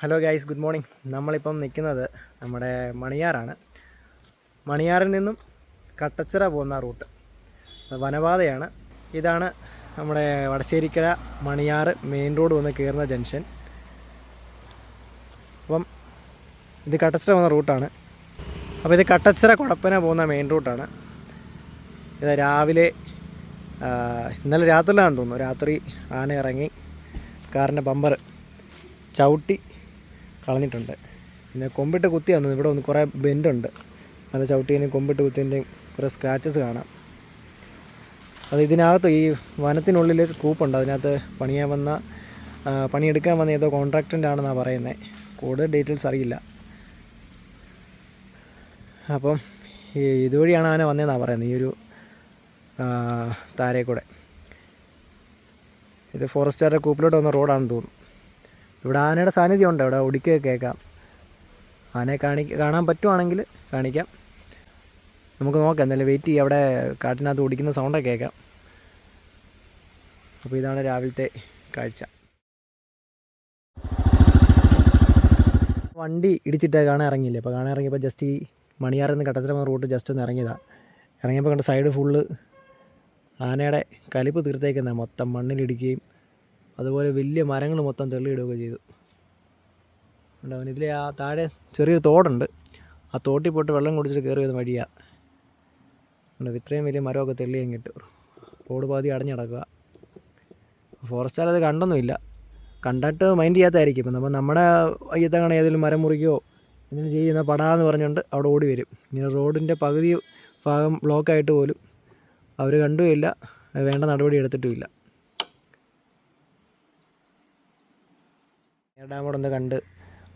Hello guys good morning നമ്മളിപ്പം നിൽക്കുന്നത് നമ്മുടെ മണിയാറാണ്. മണിയാറിൽ നിന്നും കട്ടച്ചിറ പോകുന്ന റൂട്ട്. വനപാതയാണ്. ഇതാണ് നമ്മുടെ വടശ്ശേരിക്കര മണിയാറ് മെയിൻ റോഡ് വന്ന് കയറുന്ന ജംഗ്ഷൻ. അപ്പം ഇത് കട്ടച്ചിറ പോകുന്ന റൂട്ടാണ്. അപ്പോൾ ഇത് കട്ടച്ചിറ കുടപ്പന പോകുന്ന മെയിൻ റൂട്ടാണ്. ഇത് രാവിലെ ഇന്നലെ രാത്രിയിലാണെന്ന് തോന്നുന്നു. രാത്രി ആന ഇറങ്ങി കാറിന്റെ ബമ്പർ ചവിട്ടി കളഞ്ഞിട്ടുണ്ട്. പിന്നെ കൊമ്പിട്ട് കുത്തി വന്നത് ഇവിടെ ഒന്ന് കുറേ ബെൻഡുണ്ട്. നല്ല ചവിട്ടിയതിന് കൊമ്പിട്ട് കുത്തിന്റെയും കുറേ സ്ക്രാച്ചസ് കാണാം. അത് ഇതിനകത്ത് ഈ വനത്തിനുള്ളിൽ കൂപ്പുണ്ട്. അതിനകത്ത് പണിയാൻ വന്ന പണിയെടുക്കാൻ വന്ന ഏതോ കോൺട്രാക്ടറിന്റെ ആണെന്നാണ് പറയുന്നത് കൂടുതൽ ഡീറ്റെയിൽസ് അറിയില്ല. അപ്പം ഇതുവഴിയാണ് ആന വന്നതെന്നാണ് പറയുന്നത് ഈ ഒരു താരേ കൂടെ ഇത് ഫോറസ്റ്റുകാരുടെ കൂപ്പിലോട്ട് വന്ന റോഡാണെന്ന് തോന്നുന്നു. ഇവിടെ ആനയുടെ സാന്നിധ്യം ഉണ്ട്. ഇവിടെ ഒടിക്കുക കേൾക്കാം. ആനയെ കാണി കാണാൻ പറ്റുവാണെങ്കിൽ കാണിക്കാം. നമുക്ക് നോക്കാം. എന്തായാലും വെയിറ്റ് ചെയ്യാം. അവിടെ കാട്ടിനകത്ത് ഓടിക്കുന്ന സൗണ്ടൊക്കെ കേൾക്കാം. അപ്പോൾ ഇതാണ് രാവിലത്തെ കാഴ്ച. വണ്ടി ഇടിച്ചിട്ട് കാണാൻ ഇറങ്ങിയില്ലേ? അപ്പോൾ കാണാൻ ഇറങ്ങിയപ്പോൾ ജസ്റ്റ് ഈ മണിയാറിൽ നിന്ന് കട്ടച്ചിറ റൂട്ട് ജസ്റ്റ് ഒന്ന് ഇറങ്ങിയതാണ് ഇറങ്ങിയപ്പോൾ കണ്ട സൈഡ് ഫുള്ള് ആനയുടെ കലിപ്പ് തീർത്തേക്കുന്ന. മൊത്തം മണ്ണിലിടിക്കുകയും അതുപോലെ വലിയ മരങ്ങൾ മൊത്തം തെള്ളിയിടുകയൊക്കെ ചെയ്തു. ഉണ്ടാവും ഇതിലെ ആ താഴെ ചെറിയൊരു തോടുണ്ട്. ആ തോട്ടിൽ പോയിട്ട് വെള്ളം കുടിച്ചിട്ട് കയറിയത് വഴിയാ. വഴിയാണ് ഉണ്ട് ഇത്രയും വലിയ മരമൊക്കെ തെള്ളിയും കിട്ടും റോഡ് പാതി അടഞ്ഞടക്കുക ഫോറസ്റ്റുകാർ അത് കണ്ടൊന്നുമില്ല. കണ്ടിട്ട് മൈൻഡ് ചെയ്യാത്തതായിരിക്കും ഇപ്പം നമ്മൾ നമ്മുടെ അയ്യത്തങ്ങനെ ഏതെങ്കിലും മരം മുറിക്കുകയോ എന്തെങ്കിലും ചെയ്യുന്ന പടാന്ന് പറഞ്ഞുകൊണ്ട് അവിടെ ഓടി വരും. ഇങ്ങനെ റോഡിന്റെ പകുതി ഭാഗം ബ്ലോക്കായിട്ട് പോലും അവർ കണ്ടുമില്ല. വേണ്ട നടപടി എടുത്തിട്ടുമില്ല. ഡാം അവിടെ ഒന്ന് കണ്ട്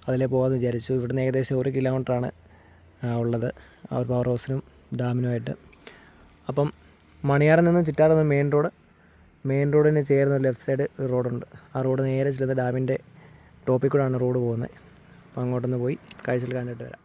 അതിലേ പോകാമെന്ന് വിചാരിച്ചു. ഇവിടുന്ന് ഏകദേശം ഒരു കിലോമീറ്ററാണ് ഉള്ളത്. ആ ഒരു പവർ ഹൗസിനും ഡാമിനുമായിട്ട് അപ്പം മണിയാറിൽ നിന്ന് ചിറ്റാറ് മെയിൻ റോഡ് മെയിൻ റോഡിന് ചേർന്ന് ലെഫ്റ്റ് സൈഡ് ഒരു റോഡുണ്ട് ആ റോഡ് നേരെ ചെല്ലുന്ന ഡാമിന്റെ ടോപ്പിൽ കൂടെയാണ് റോഡ് പോകുന്നത്. അപ്പോൾ അങ്ങോട്ടൊന്ന് പോയി കാഴ്ചയിൽ കണ്ടിട്ട് വരാം.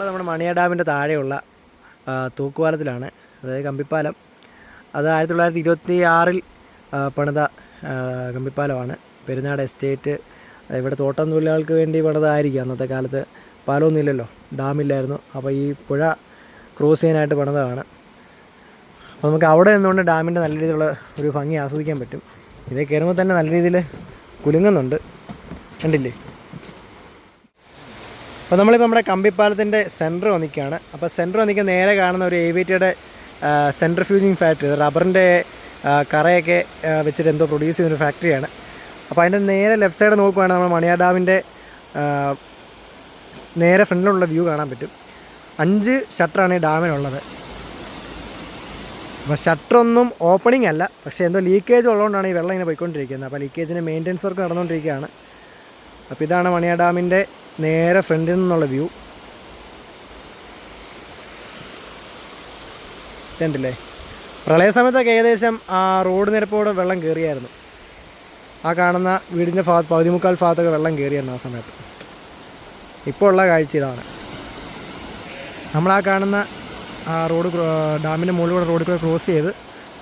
ഉള്ളത് നമ്മുടെ മണിയ ഡാമിന്റെ താഴെയുള്ള തൂക്കുപാലത്തിലാണ്. അതായത് കമ്പിപ്പാലം. അത് ആയിരത്തി തൊള്ളായിരത്തി ഇരുപത്തി ആറിൽ പണിത കമ്പിപ്പാലമാണ്. പെരുന്നാട് എസ്റ്റേറ്റ് ഇവിടെ തോട്ടം തൊഴിലാളികൾക്ക് വേണ്ടി പണിതായിരിക്കും. അന്നത്തെ കാലത്ത് പാലമൊന്നും ഇല്ലല്ലോ ഡാമില്ലായിരുന്നു. അപ്പോൾ ഈ പുഴ ക്രോസ് ചെയ്യാനായിട്ട് പണിതാണ് അപ്പോൾ നമുക്ക് അവിടെ നിന്നുകൊണ്ട് ഡാമിന്റെ നല്ല രീതിയിലുള്ള ഒരു ഭംഗി ആസ്വദിക്കാൻ പറ്റും. ഇതേ കയറുമ്പോൾ തന്നെ നല്ല രീതിയിൽ കുലുങ്ങുന്നുണ്ട്. കണ്ടില്ലേ? അപ്പോൾ നമ്മളിപ്പോൾ നമ്മുടെ കമ്പിപ്പാലത്തിന്റെ സെന്റർ വന്നിക്കുകയാണ് അപ്പോൾ സെന്റർ വന്നിക്കാൻ നേരെ കാണുന്ന ഒരു ഏവിയറ്റയുടെ സെൻട്രിഫ്യൂജിങ് ഫാക്ടറി റബ്ബറിന്റെ കറയൊക്കെ വെച്ചിട്ട് എന്തോ പ്രൊഡ്യൂസ് ചെയ്യുന്നൊരു ഫാക്ടറിയാണ് അപ്പോൾ അതിന്റെ നേരെ ലെഫ്റ്റ് സൈഡ് നോക്കുകയാണെങ്കിൽ നമ്മൾ മണിയാർ ഡാമിന്റെ നേരെ ഫ്രണ്ടിലുള്ള വ്യൂ കാണാൻ പറ്റും. അഞ്ച് ഷട്ടറാണ് ഈ ഡാമിനുള്ളത്. അപ്പോൾ ഷട്ടറൊന്നും ഓപ്പണിംഗ് അല്ല പക്ഷേ എന്തോ ലീക്കേജ് ഉള്ളതുകൊണ്ടാണ് ഈ വെള്ളം ഇങ്ങനെ പോയിക്കൊണ്ടിരിക്കുന്നത്. അപ്പോൾ ലീക്കേജിന്റെ മെയിന്റനൻസ് വർക്ക് നടന്നുകൊണ്ടിരിക്കുകയാണ്. അപ്പോൾ ഇതാണ് മണിയാർ ഡാമിന്റെ നേരെ ഫ്രണ്ടിൽ നിന്നുള്ള വ്യൂ. ഇതുണ്ടല്ലേ? പ്രളയ സമയത്തൊക്കെ ഏകദേശം ആ റോഡ് നിരപ്പോടെ വെള്ളം കയറിയായിരുന്നു ആ കാണുന്ന വീടിന്റെ ഭാഗത്ത് പകുതി മുക്കാൽ ഭാഗത്തൊക്കെ വെള്ളം കയറിയായിരുന്നു ആ സമയത്ത്. ഇപ്പോൾ ഉള്ള കാഴ്ച ഇതാണ്. നമ്മൾ ആ കാണുന്ന ആ റോഡ് ഡാമിന്റെ മുകളിലൂടെ റോഡിൽ കൂടെ ക്രോസ് ചെയ്ത്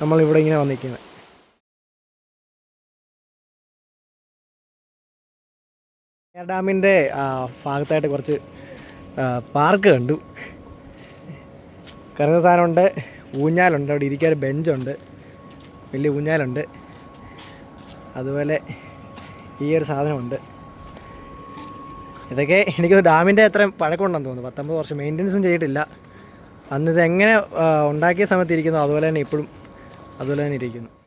നമ്മൾ ഇവിടെ ഇങ്ങനെ വന്നിരിക്കുന്നത്. ഡാമിന്റെ ഭാഗത്തായിട്ട് കുറച്ച് പാർക്ക് കണ്ടു. കറുന്ന സാധനമുണ്ട്. ഊഞ്ഞാലുണ്ട്. അവിടെ ഇരിക്കാൻ ബെഞ്ചുണ്ട്. വലിയ ഊഞ്ഞാലുണ്ട്. അതുപോലെ ഈ ഒരു സാധനമുണ്ട്. ഇതൊക്കെ എനിക്ക് ഡാമിന്റെ അത്രയും പഴക്കമുണ്ടെന്ന് തോന്നുന്നു. പത്തൊമ്പത് വർഷം മെയിന്റനൻസും ചെയ്തിട്ടില്ല. അന്ന് ഇത് എങ്ങനെ ഉണ്ടാക്കിയ സമയത്ത് ഇരിക്കുന്നു അതുപോലെ തന്നെ ഇപ്പോഴും അതുപോലെ തന്നെ ഇരിക്കുന്നു.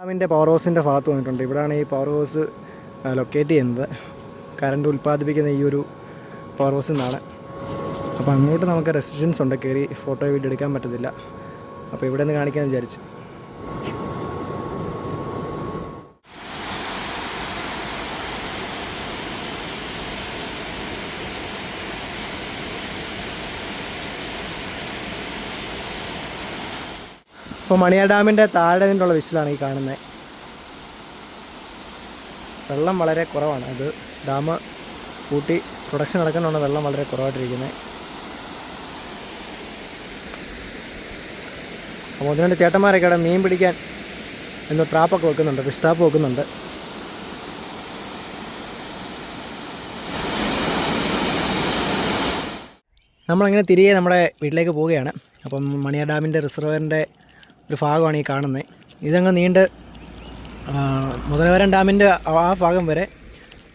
ഡാമിന്റെ പവർ ഹൗസിന്റെ ഭാഗത്ത് വന്നിട്ടുണ്ട്. ഇവിടെയാണ് ഈ പവർ ഹൗസ് ലൊക്കേറ്റ് ചെയ്യുന്നത്. കറണ്ട് ഉൽപ്പാദിപ്പിക്കുന്ന ഈ ഒരു പവർ ഹൗസിൽ നിന്നാണ്. അപ്പോൾ അങ്ങോട്ട് നമുക്ക് റെസിഡൻസ് ഉണ്ട്. കയറി ഫോട്ടോ വീഡിയോ എടുക്കാൻ പറ്റത്തില്ല. അപ്പോൾ ഇവിടെ നിന്ന് കാണിക്കാൻ വിചാരിച്ചു. ഇപ്പോൾ മണിയാർ ഡാമിന്റെ താഴെ നിന്നുള്ള വിശലാണ് ഈ കാണുന്നത് വെള്ളം വളരെ കുറവാണ്. അത് ഡാം കൂട്ടി പ്രൊഡക്ഷൻ നടക്കുന്നതാണ് വെള്ളം വളരെ കുറവായിട്ടിരിക്കുന്നത് അപ്പോൾ ഒന്ന് ചേട്ടന്മാരൊക്കെ ഇവിടെ മീൻ പിടിക്കാൻ എന്തോ ട്രാപ്പൊക്കെ വെക്കുന്നുണ്ട്. ഫിഷ് ട്രാപ്പ് വെക്കുന്നുണ്ട്. നമ്മളങ്ങനെ തിരികെ നമ്മുടെ വീട്ടിലേക്ക് പോവുകയാണ്. അപ്പം മണിയാർ ഡാമിന്റെ റിസർവറിന്റെ ഒരു ഭാഗമാണ് ഈ കാണുന്നത്. ഇതങ്ങ് നീണ്ട് മുതലവരം ഡാമിന്റെ ആ ഭാഗം വരെ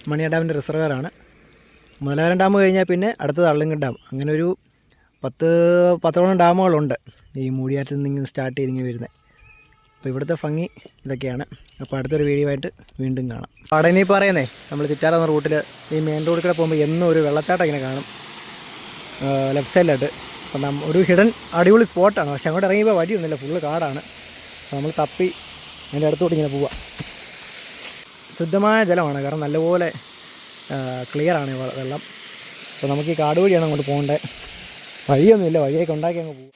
മണിയ ഡാമിന്റെ റിസർവറാണ്. മുതലവരം ഡാം കഴിഞ്ഞാൽ പിന്നെ അടുത്തത് അള്ളങ്കൽ ഡാം. അങ്ങനെ ഒരു പത്ത് പത്തോളം ഡാമുകളുണ്ട് ഈ മൂടിയാറ്റിൽ നിന്ന് സ്റ്റാർട്ട് ചെയ്തിങ്ങനെ വരുന്നത്. അപ്പോൾ ഇവിടുത്തെ ഭംഗി ഇതൊക്കെയാണ്. അപ്പോൾ അടുത്തൊരു വീഡിയോ ആയിട്ട് വീണ്ടും കാണാം. ഇനി പറയുന്നേ നമ്മൾ ചിറ്റാറെന്ന റൂട്ടിൽ ഈ മെയിൻ റോഡിൽ കൂടെ പോകുമ്പോൾ എന്നും ഒരു വെള്ളച്ചാട്ടം ഇങ്ങനെ കാണും. ലെഫ്റ്റ് സൈഡിലായിട്ട് അപ്പം ഒരു ഹിഡൻ അടിപൊളി സ്പോട്ടാണ് പക്ഷെ അങ്ങോട്ട് ഇറങ്ങിയപ്പോൾ വഴിയൊന്നുമില്ല. ഫുള്ള് കാടാണ്. നമ്മൾ തപ്പി അതിന്റെ അടുത്തോട്ട് ഇങ്ങനെ പോവാം. ശുദ്ധമായ ജലമാണ്. കാരണം നല്ലപോലെ ക്ലിയർ ആണ് വെള്ളം. അപ്പോൾ നമുക്ക് ഈ കാട് വഴിയാണ് അങ്ങോട്ട് പോകേണ്ടത് വഴിയൊന്നുമില്ല. വഴിയൊക്കെ ഉണ്ടാക്കി അങ്ങ് പോവാം.